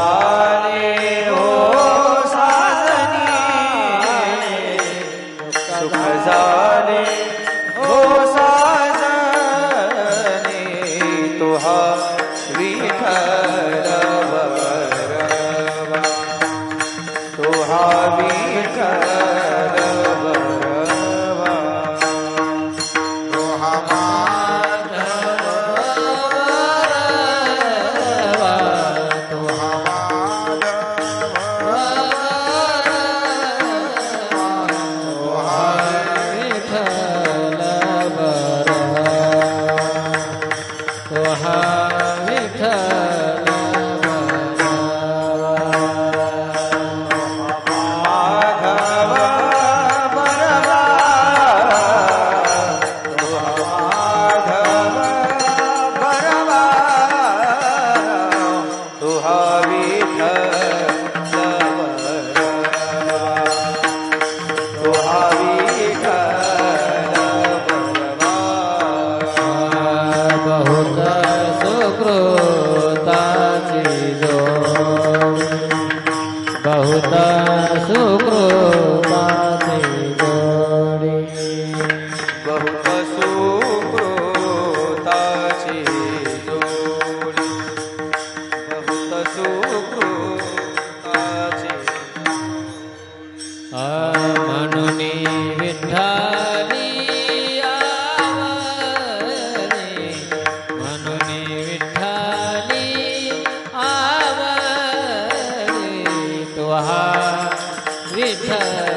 감사합니다. 啊，喂。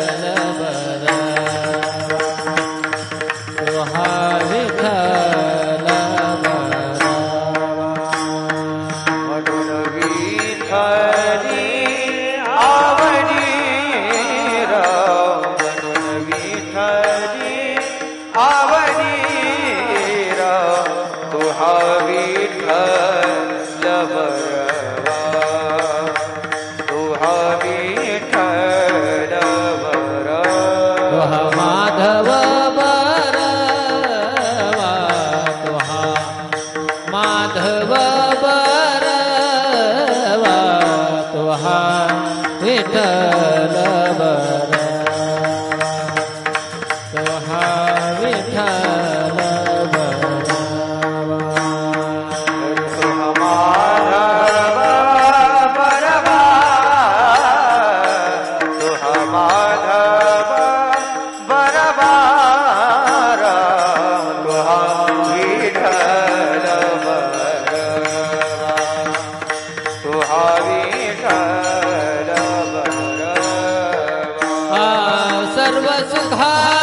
अंधा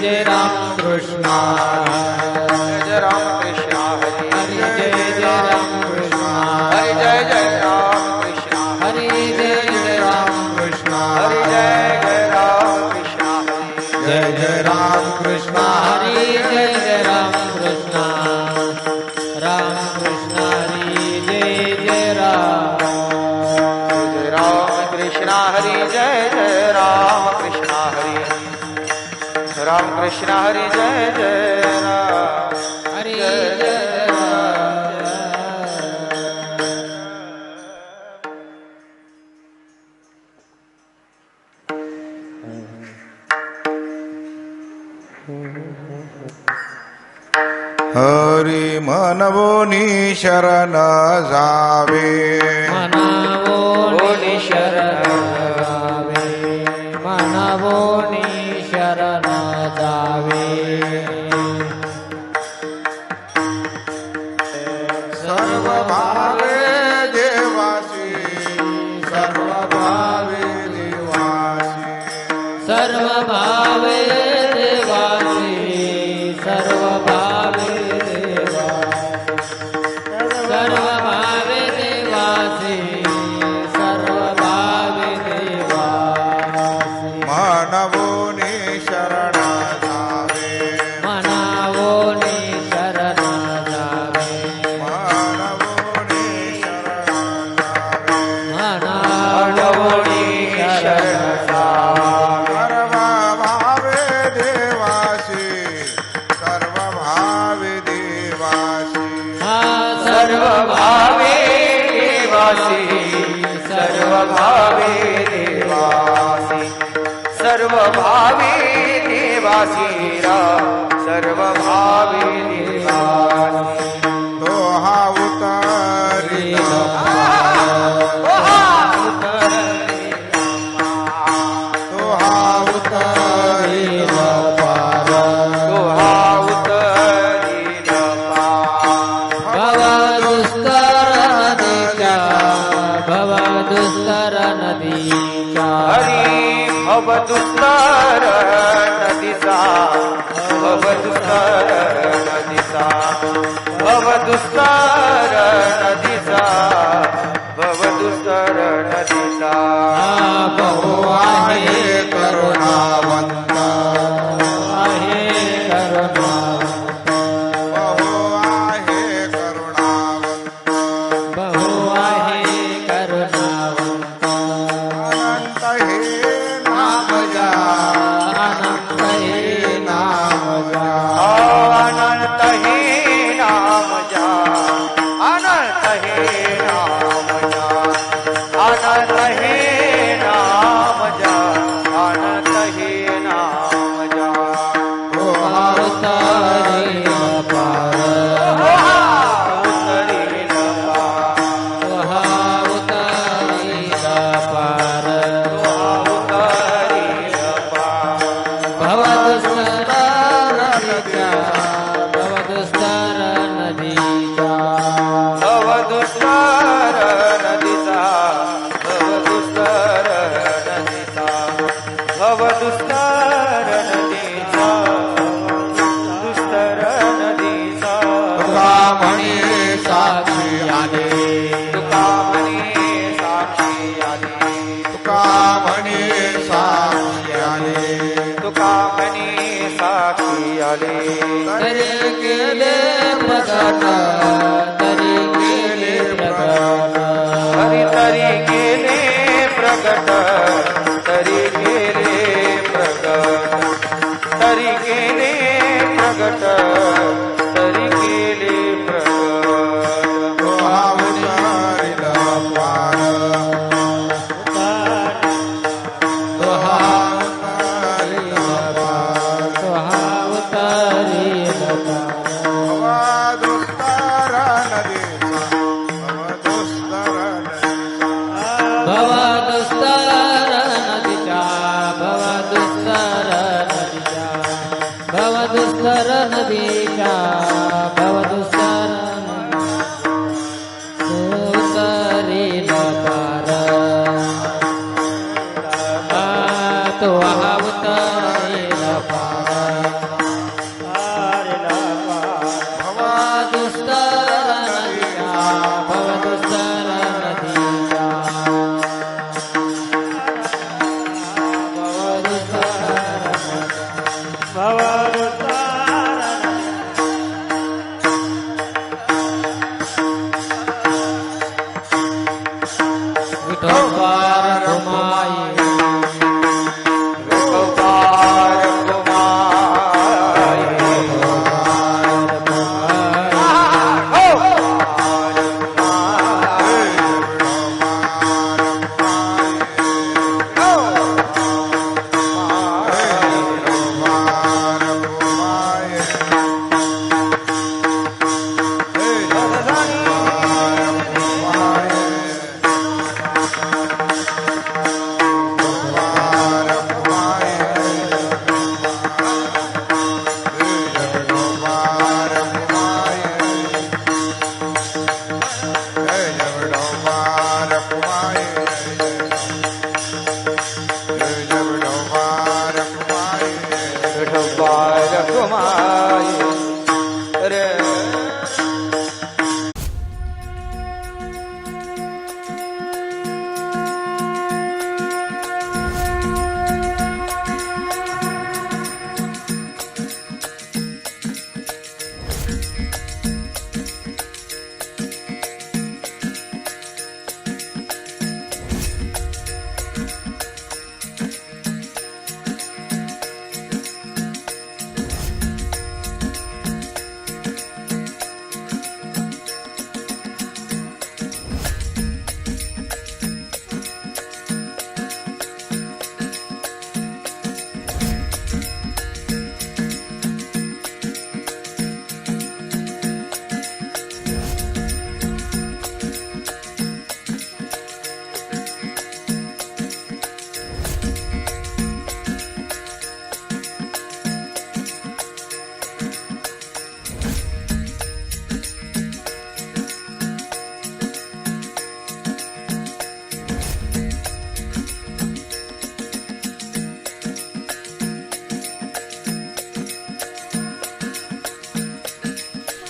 जय राम कृष्ण जय राम. कृष्ण हरी जय जय राम। हरी जय शरण जावे। मनवोनी शरण मनवो नि Yeah. दिसा भव भव दुस्तर बहु आव Lord. शरण देशा भवदुसा